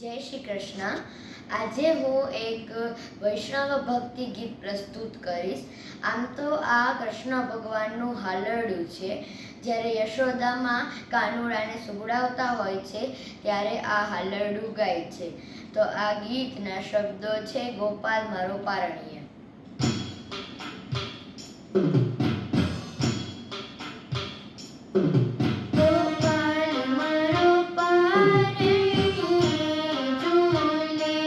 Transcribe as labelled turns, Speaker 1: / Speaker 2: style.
Speaker 1: જય શ્રી કૃષ્ણ. આજે હું એક વૈષ્ણવ ભક્તિ ગીત પ્રસ્તુત કરીશ. આમ તો આ કૃષ્ણ ભગવાનનું હાલરડું છે. જ્યારે યશોદામાં કાનુડાને સુગડાવતા હોય છે, ત્યારે આ હાલરડું ગાય છે. તો આ ગીતના શબ્દો છે, ગોપાલ મારો પારણીય.